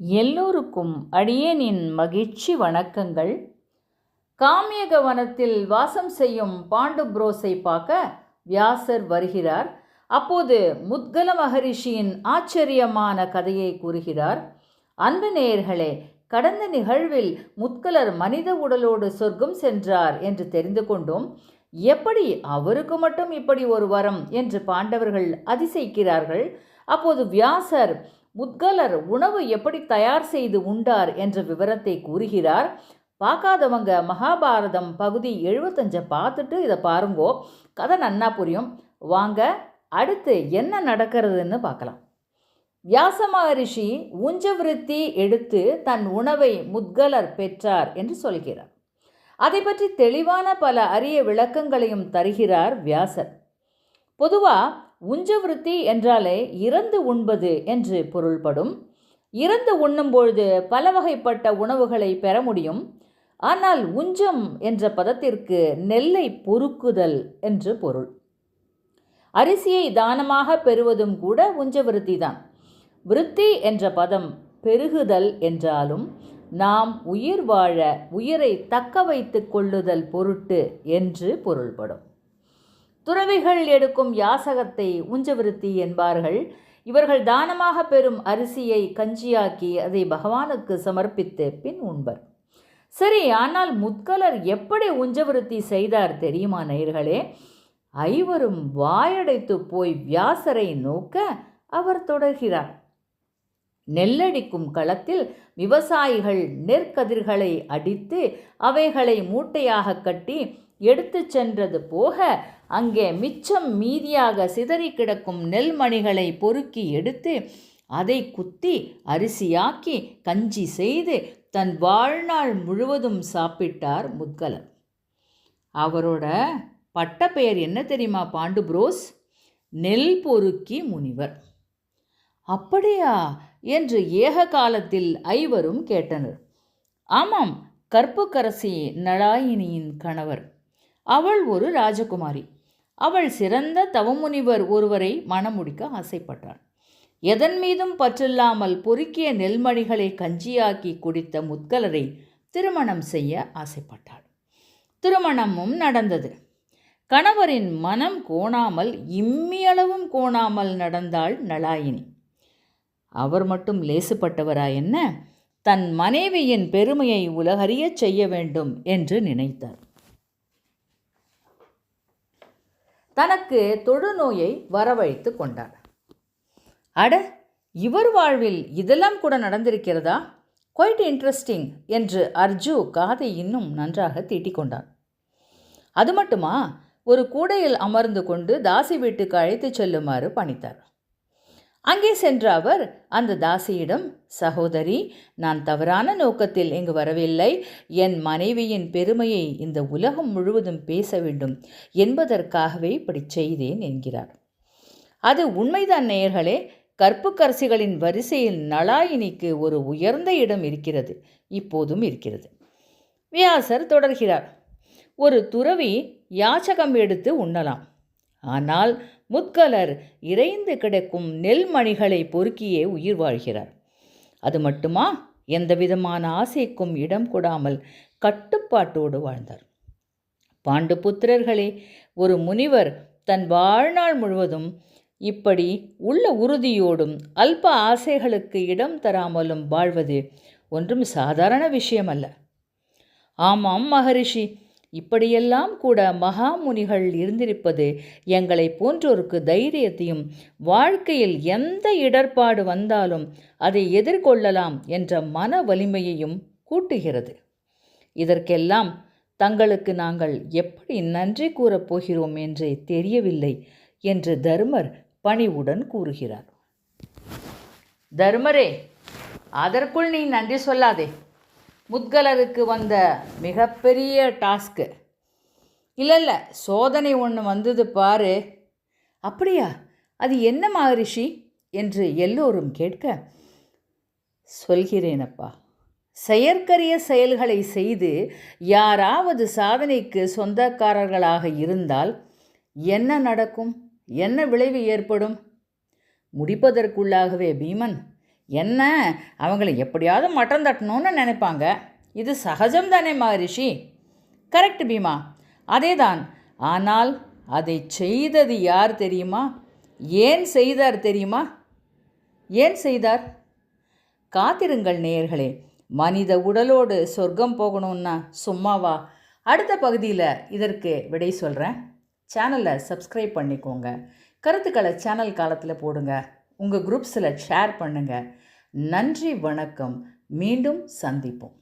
எல்லோருக்கும் அடியேனின் மகிழ்ச்சி வணக்கங்கள். காமியக வனத்தில் வாசம் செய்யும் பாண்டு புரோஸை பார்க்க வியாசர் வருகிறார். அப்போது முத்கல மகரிஷியின் ஆச்சரியமான கதையை கூறுகிறார். அன்பு நேயர்களே கடந்த நிகழ்வில் முத்கலர் மனித உடலோடு சொர்க்கம் சென்றார் என்று தெரிந்து கொண்டோம். எப்படி அவருக்கு மட்டும் இப்படி ஒரு வரம் என்று பாண்டவர்கள் அதிசயிக்கிறார்கள். அப்போது வியாசர் முத்கலர் உணவு எப்படி தயார் செய்து உண்டார் என்ற விவரத்தை கூறுகிறார். பார்க்காதவங்க மகாபாரதம் பகுதி எழுபத்தஞ்சை பார்த்துட்டு இதை பாருங்கோ. கதை நன்னா புரியும். வாங்க அடுத்து என்ன நடக்கிறதுன்னு பார்க்கலாம். வியாச மகரிஷி ஊஞ்சவிருத்தி எடுத்து தன் உணவை முத்கலர் பெற்றார் என்று சொல்கிறார். அதை பற்றி தெளிவான பல அரிய விளக்கங்களையும் தருகிறார் வியாசர். பொதுவாக உஞ்சவிருத்தி என்றாலே இறந்து உண்பது என்று பொருள்படும். இறந்து உண்ணும்பொழுது பல வகைப்பட்ட உணவுகளை பெற முடியும். ஆனால் உஞ்சம் என்ற பதத்திற்கு நெல்லை பொறுக்குதல் என்று பொருள். அரிசியை தானமாக பெறுவதும் கூட உஞ்சவிருத்தி தான். விருத்தி என்ற பதம் பெருகுதல் என்றாலும் நாம் உயிர் வாழ உயிரை தக்க வைத்து கொள்ளுதல் பொருட்டு என்று பொருள்படும். துறவிகள் எடுக்கும் யாசகத்தை உஞ்சவிருத்தி என்பார்கள். இவர்கள் தானமாக பெறும் அரிசியை கஞ்சியாக்கி அதை பகவானுக்கு சமர்ப்பித்து பின் உண்பர். சரி ஆனால் முத்கலர் எப்படி உஞ்சவிருத்தி செய்தார் தெரியுமா நேயர்களே? ஐவரும் வாயடைத்து போய் வியாசரை நோக்க அவர் தொடர்கிறார். நெல்லடிக்கும் களத்தில் விவசாயிகள் நெற்கதிர்களை அடித்து அவைகளை மூட்டையாக கட்டி எடுத்துச் சென்றது போக அங்கே மிச்சம் மீதியாக சிதறி கிடக்கும் நெல்மணிகளை பொறுக்கி எடுத்து அதை குத்தி அரிசியாக்கி கஞ்சி செய்து தன் வாழ்நாள் முழுவதும் சாப்பிட்டார் முத்கலர் அவரோட பட்டப்பெயர் என்ன தெரியுமா பாண்டு புரோஸ் நெல் பொறுக்கி முனிவர். அப்படியா? என்று ஏக காலத்தில் ஐவரும் கேட்டனர். ஆமாம் கற்புக்கரசி நடாயினியின் கணவர். அவள் ஒரு ராஜகுமாரி. அவள் சிறந்த தவமுனிவர் ஒருவரை மணமுடிக்க ஆசைப்பட்டாள். எதன் மீதும் பற்றில்லாமல் பொறுக்கிய நெல்மணிகளை கஞ்சியாக்கி குடித்த முத்கலரை திருமணம் செய்ய ஆசைப்பட்டாள். திருமணமும் நடந்தது. கணவரின் மனம் கோணாமல் இம்மியளவும் கோணாமல் நடந்தாள் நலாயினி அவர் மட்டும் லேசுப்பட்டவரா என்ன? தன் மனைவியின் பெருமையை உலகறியச் செய்ய வேண்டும் என்று நினைத்தார். தனக்கு தொழுநோயை வரவழைத்து கொண்டார். அட இவர் வாழ்வில் இதெல்லாம் கூட நடந்திருக்கிறதா? குவைட் இன்ட்ரெஸ்டிங் என்று அர்ஜு காதை இன்னும் நன்றாக தீட்டிக்கொண்டான் அது மட்டுமா? ஒரு கூடையில் அமர்ந்து கொண்டு தாசி வீட்டுக்கு அழைத்துச் செல்லுமாறு பணித்தார். அங்கே சென்ற அவர் அந்த தாசியிடம் சகோதரி நான் தவறான நோக்கத்தில் இங்கு வரவில்லை. என் மனைவியின் பெருமையை இந்த உலகம் முழுவதும் பேச வேண்டும். என்பதற்காகவே இப்படி செய்தேன் என்கிறார். அது உண்மைதான் நேயர்களே. கற்புக்கரசிகளின் வரிசையில் நலாயினிக்கு ஒரு உயர்ந்த இடம் இருக்கிறது. இப்போதும் இருக்கிறது. வியாசர் தொடர்கிறார். ஒரு துறவி யாச்சகம் எடுத்து உண்ணலாம். ஆனால் முத்கலர் இறைந்து கிடக்கும் நெல்மணிகளை பொறுக்கியே உயிர் வாழ்கிறார். அது மட்டுமா? எந்த விதமான ஆசைக்கும் இடம் கொடாமல் கட்டுப்பாட்டோடு வாழ்ந்தார். பாண்டு புத்திரர்களே ஒரு முனிவர் தன் வாழ்நாள் முழுவதும் இப்படி உள்ள உறுதியோடும் அல்ப ஆசைகளுக்கு இடம் தராமலும் வாழ்வது ஒன்றும் சாதாரண விஷயமல்ல. ஆமாம் மகரிஷி இப்படியெல்லாம் கூட மகாமுனிகள் இருந்திருப்பது எங்களை போன்றோருக்கு தைரியத்தையும் வாழ்க்கையில் எந்த இடர்பாடு வந்தாலும் அதை எதிர்கொள்ளலாம் என்ற மன வலிமையையும் கூட்டுகிறது. இதற்கெல்லாம் தங்களுக்கு நாங்கள் எப்படி நன்றி கூறப் போகிறோம் என்றே தெரியவில்லை என்று தர்மர் பணிவுடன் கூறுகிறார். தர்மரே அதற்குள் நீ நன்றி சொல்லாதே. முத்கலருக்கு வந்த மிகப்பெரிய டாஸ்க்கு இல்லை இல்லை சோதனை ஒன்று வந்தது பாரு. அப்படியா? அது என்ன மகரிஷி? என்று எல்லோரும் கேட்க சொல்கிறேனப்பா. செயற்கரிய செயல்களை செய்து யாராவது சாதனைக்கு சொந்தக்காரர்களாக இருந்தால் என்ன நடக்கும்? என்ன விளைவு ஏற்படும்? முடிப்பதற்குள்ளாகவே பீமன் என்ன? அவங்கள எப்படியாவது மட்டம் தட்டணும்னு நினைப்பாங்க. இது சகஜம் தானே மகரிஷி? கரெக்ட் பீமா. அதேதான். ஆனால் அதை செய்தது யார் தெரியுமா? ஏன் செய்தார் தெரியுமா? ஏன் செய்தார்? காத்திருங்கள் நேயர்களே. மனித உடலோடு சொர்க்கம் போகணும்னா சும்மாவா? அடுத்த பகுதியில் இதற்கு விடை சொல்கிறேன் சேனலை சப்ஸ்கிரைப் பண்ணிக்கோங்க. கருத்துக்களை சேனல் காலத்தில் போடுங்க. உங்கள் குரூப்ஸில் ஷேர் பண்ணுங்கள் நன்றி வணக்கம். மீண்டும் சந்திப்போம்.